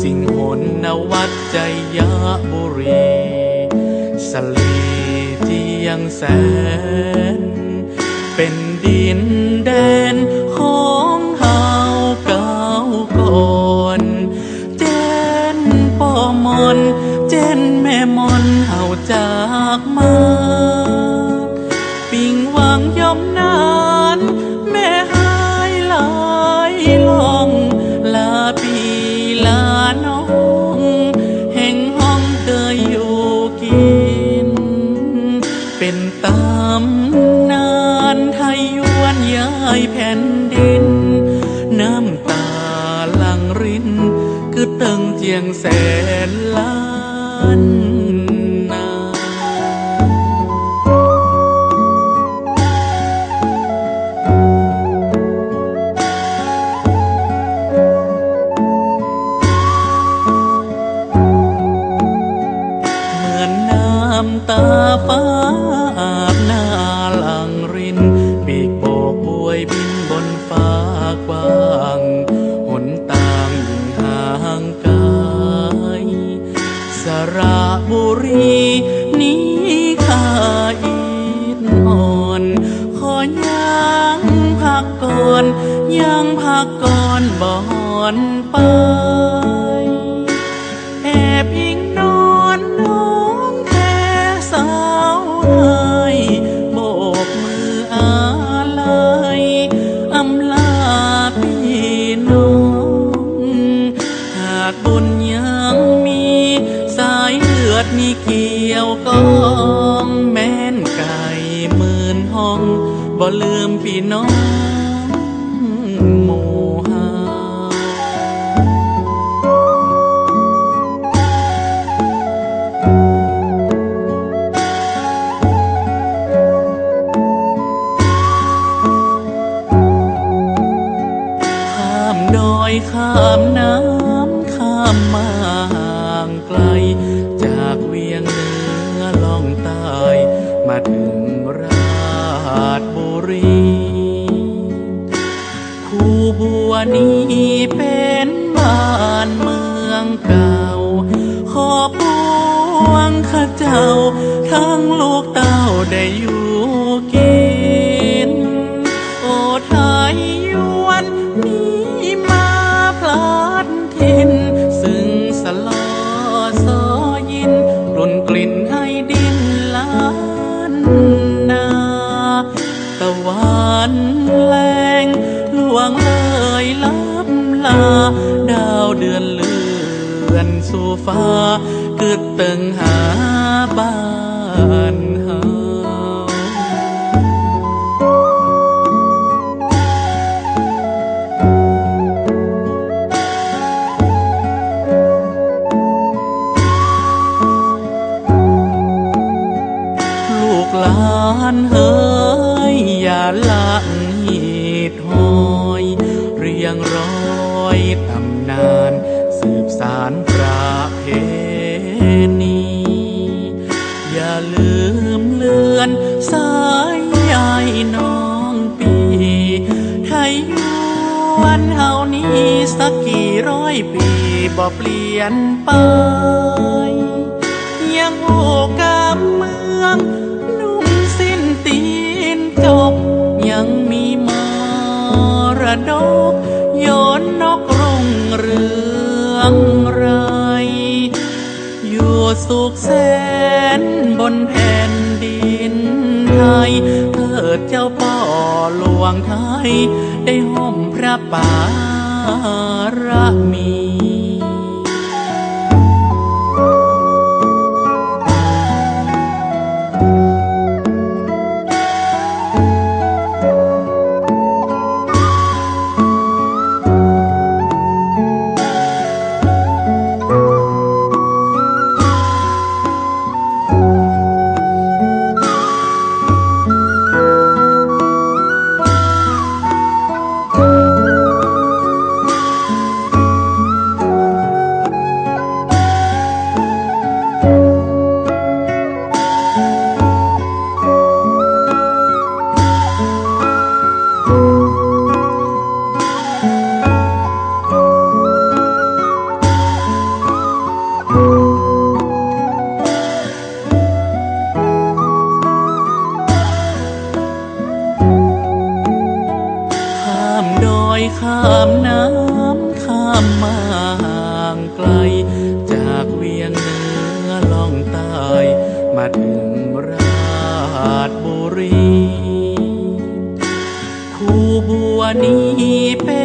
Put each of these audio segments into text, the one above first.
สิงหนนวัดใจยะบุรีสลีที่ยังแสน เป็นดินแดนของเฮาเก่าก่อนเจนป่อมอน เจนแม่มอนเฮาจากมา ตามนตำนานไทยยวนย้ายแผ่นดิน น้ำตาลังริน คือตึงเจียงแสน องแม่นไก่หมื่นห้องบ่ลืมพี่น้องหมู่เฮาข้ามดอยข้ามน้ำข้ามมา นี้เป็นบ้านเมืองเก่า ขอปวงข้าเจ้า ทั้งลูกเต้าได้อยู่ ฟ้าเกิดตึงหาบ้านเฮาลูกหลานเฮ้ยอย่าละหีดหอย เรียงร้อยตำนานสืบสาร ปีบ่เปลี่ยนไป ยังโอกามเมืองนุ่งสิ้นตีนจบ ยังมีมรดกโยนนกรุ่งเรืองไร อยู่สุขแสนบนแผ่นดินไทยเถิดเจ้าป่อหลวงไทย ได้ห่มพระป่า รมี มาถึงราชบุรี คูบัวนี้เป็น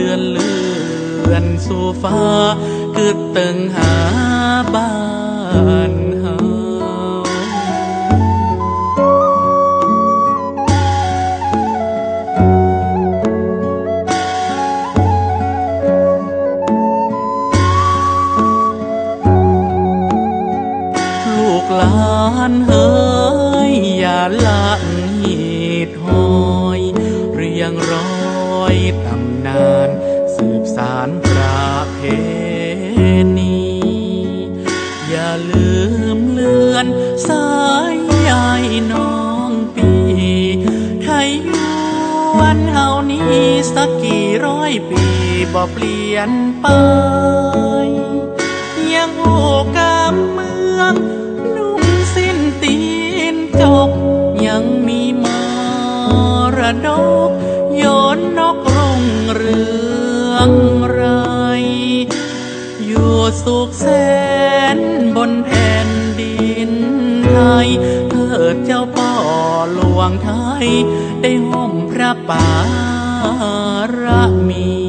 เดือนเลื่อนสู่ฟ้ากึดตึงหาบ้านเฮาลูกหลานเฮ้ยอย่าละหีดหอย เรียงร้อย ไทยยวนเฮานี้สักกี่ร้อยปีบ่เปลี่ยนไป ยังโอกามเมืองนุ่งสิ้นตีนจก ยังมีมรดกโยนนกรุ่งเรืองไรอยู่สุขแสนบนแผ่นดินไทยเถิดเจ้าป่อหลวงไทย ได้หอมพระป่าระมี